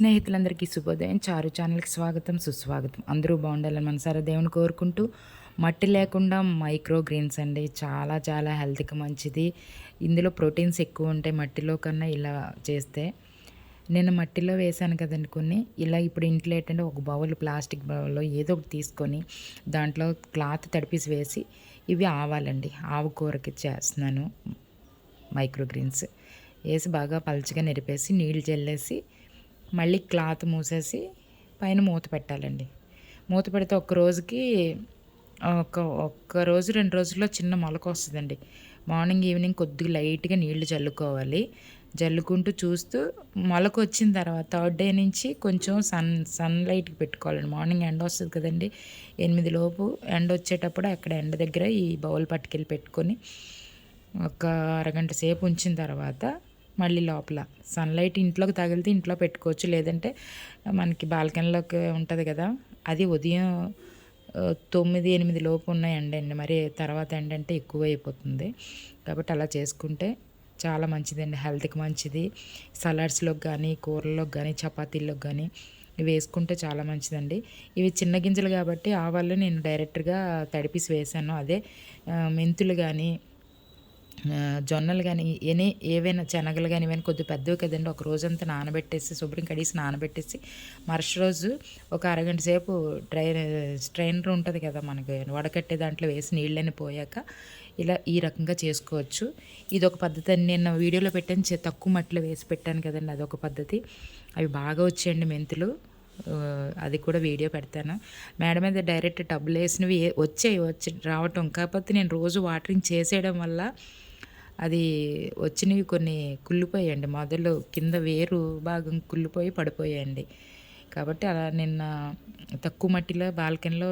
స్నేహితులందరికీ శుభోదయం. చారు ఛానల్కి స్వాగతం సుస్వాగతం. అందరూ బాగుండాలని మనసారా దేవుని కోరుకుంటూ మట్టి లేకుండా మైక్రో గ్రీన్స్ అండి. చాలా చాలా హెల్త్కి మంచిది. ఇందులో ప్రోటీన్స్ ఎక్కువ ఉంటాయి మట్టిలో కన్నా ఇలా చేస్తే. నేను మట్టిలో వేసాను కదండి కొన్ని. ఇలా ఇప్పుడు ఇంట్లో ఏంటంటే ఒక బౌల్ ప్లాస్టిక్ బౌల్లో ఏదో ఒకటి తీసుకొని దాంట్లో క్లాత్ తడిపేసి వేసి ఇవి ఆవాలండి. ఆవు కూరకి చేస్తున్నాను మైక్రో గ్రీన్స్. వేసి బాగా పలుచగా నిరిపేసి నీళ్ళు చల్లేసి మళ్ళీ క్లాత్ మూసేసి పైన మూత పెట్టాలండి. మూత పెడితే ఒక్క రోజుకి ఒక ఒక్క రోజు రెండు రోజుల్లో చిన్న మొలక వస్తుందండి. మార్నింగ్ ఈవినింగ్ కొద్దిగా లైట్గా నీళ్ళు చల్లుకోవాలి జల్లుకుంటూ చూస్తూ మొలక వచ్చిన తర్వాత థర్డ్ డే నుంచి కొంచెం సన్ సన్లైట్కి పెట్టుకోవాలండి. మార్నింగ్ ఎండ వస్తుంది కదండి. ఎనిమిది లోపు ఎండ వచ్చేటప్పుడు అక్కడ ఎండ దగ్గర ఈ బౌల్ పట్టుకెళ్ళి పెట్టుకొని ఒక అరగంట సేపు ఉంచిన తర్వాత మళ్ళీ లోపల. సన్లైట్ ఇంట్లోకి తగిలితే ఇంట్లో పెట్టుకోవచ్చు. లేదంటే మనకి బాల్కనీలోకి ఉంటుంది కదా అది ఉదయం తొమ్మిది ఎనిమిది లోపు ఉన్న ఎండ అండి. మరి తర్వాత ఎండ అంటే ఎక్కువ అయిపోతుంది కాబట్టి అలా చేసుకుంటే చాలా మంచిదండి. హెల్త్కి మంచిది. సలాడ్స్లోకి కానీ కూరల్లోకి కానీ చపాతీల్లోకి కానీ ఇవి వేసుకుంటే చాలా మంచిదండి. ఇవి చిన్న గింజలు కాబట్టి ఆవాళ్ళు నేను డైరెక్ట్గా తడిపిసి వేసాను. అదే మెంతులు కానీ జొన్నలు కానీ ఎనీ ఏవైనా శనగలు కానీ ఇవన్నీ కొద్ది పెద్దవి కదండి ఒక రోజంతా నానబెట్టేసి శుభ్రం కడిగి నానబెట్టేసి మరుసటి రోజు ఒక అరగంట సేపు డ్రై స్ట్రైనర్ ఉంటుంది కదా మనకి వడకట్టే దాంట్లో వేసి నీళ్ళని పోయాక ఇలా ఈ రకంగా చేసుకోవచ్చు. ఇది ఒక పద్ధతి అని నేను వీడియోలో పెట్టాను తక్కువ మట్టిలో వేసి పెట్టాను కదండి అదొక పద్ధతి. అవి బాగా వచ్చాయండి మెంతులు. అది కూడా వీడియో పెడతాను. మేడం మీద డైరెక్ట్ టబ్బులు వేసినవి వచ్చాయి వచ్చి రావటం. కాకపోతే నేను రోజు వాటరింగ్ చేసేయడం వల్ల అది వచ్చినవి కొన్ని కుళ్ళిపోయాయండి. మొదలు కింద వేరు భాగం కుళ్ళిపోయి పడిపోయాయండి. కాబట్టి అలా నిన్న తక్కువ మట్టిలో బాల్కనీలో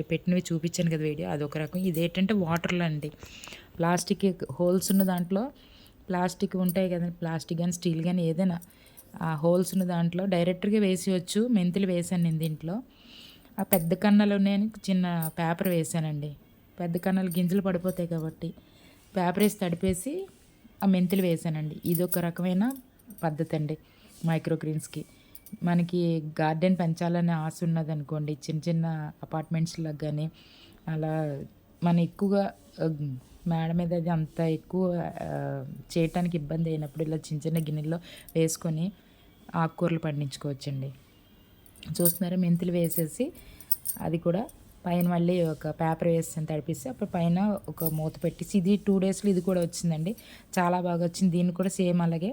పెట్టినవి చూపించాను కదా వీడియో. అదొక రకం. ఇదేంటంటే వాటర్లో అండి. ప్లాస్టిక్ హోల్స్ ఉన్న దాంట్లో ప్లాస్టిక్ ఉంటాయి కదండి ప్లాస్టిక్ కానీ స్టీల్ కానీ ఏదైనా. ఆ హోల్స్ ఉన్న దాంట్లో డైరెక్ట్గా వేసేయచ్చు. మెంతులు వేసాను నేను దీంట్లో. ఆ పెద్ద కన్నలు ఉన్నాయని చిన్న పేపర్ వేసానండి. పెద్ద కన్నలు గింజలు పడిపోతాయి కాబట్టి. పేపరేసి తడిపేసి ఆ మెంతులు వేసానండి. ఇది ఒక రకమైన పద్ధతి అండి మైక్రోగ్రీన్స్కి. మనకి గార్డెన్ పెంచాలనే ఆశ ఉన్నదనుకోండి చిన్న చిన్న అపార్ట్మెంట్స్లో కానీ అలా మన ఎక్కువగా మేడ మీద అది అంత ఎక్కువ చేయటానికి ఇబ్బంది అయినప్పుడు ఇలా చిన్న చిన్న గిన్నెల్లో వేసుకొని ఆకుకూరలు పండించుకోవచ్చండి. చూస్తున్నారా? మెంతులు వేసేసి అది కూడా పైన మళ్ళీ ఒక పేపర్ వేసి తడిపిస్తే అప్పుడు పైన ఒక మూత పెట్టేసి ఇది టూ డేస్లో ఇది కూడా వచ్చిందండి. చాలా బాగా వచ్చింది. దీన్ని కూడా సేమ్ అలాగే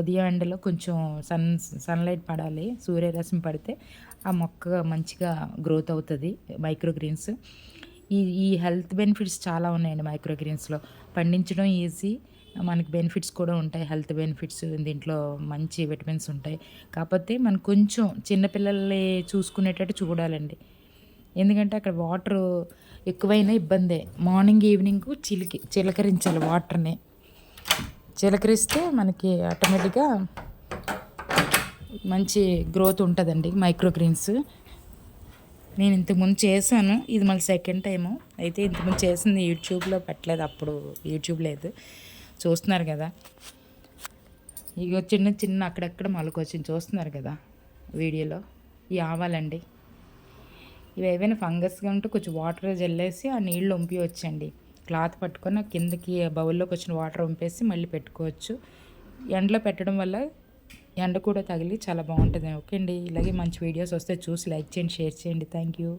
ఉదయం ఎండలో కొంచెం సన్ సన్లైట్ పడాలి సూర్యరశ్మి పడితే ఆ మొక్క మంచిగా గ్రోత్ అవుతుంది మైక్రో గ్రీన్స్ ఈ ఈ హెల్త్ బెనిఫిట్స్ చాలా ఉన్నాయండి మైక్రో గ్రీన్స్లో పండించడం ఈజీ మనకి బెనిఫిట్స్ కూడా ఉంటాయి హెల్త్ బెనిఫిట్స్ దీంట్లో మంచి విటమిన్స్ ఉంటాయి. కాకపోతే మనం కొంచెం చిన్నపిల్లల్ని చూసుకునేటట్టు చూడాలండి. ఎందుకంటే అక్కడ వాటర్ ఎక్కువైనా ఇబ్బందే. మార్నింగ్ ఈవినింగ్ చిలికి చిలకరించాలి వాటర్ని. చిలకరిస్తే మనకి ఆటోమేటిక్గా మంచి గ్రోత్ ఉంటుందండి మైక్రోగ్రీన్స్. నేను ఇంతకుముందు చేశాను ఇది మళ్ళీ సెకండ్ టైము అయితే ఇంతకుముందు చేసింది యూట్యూబ్లో పెట్టలేదు అప్పుడు యూట్యూబ్ లేదు. చూస్తున్నారు కదా. ఇక చిన్న చిన్న అక్కడక్కడ మొలకొచ్చింది చూస్తున్నారు కదా వీడియోలో. ఇవి ఆవాలండి. ఇవి ఏవైనా ఫంగస్గా ఉంటే కొంచెం వాటర్ జల్లేసి ఆ నీళ్ళు వంపి వచ్చండి. క్లాత్ పట్టుకొని కిందకి బౌల్లోకి వచ్చిన వాటర్ వంపేసి మళ్ళీ పెట్టుకోవచ్చు. ఎండలో పెట్టడం వల్ల ఎండ కూడా తగిలి చాలా బాగుంటుంది. ఓకే అండి. ఇలాగే మంచి వీడియోస్ వస్తే చూసి లైక్ చేయండి షేర్ చేయండి. Thank you.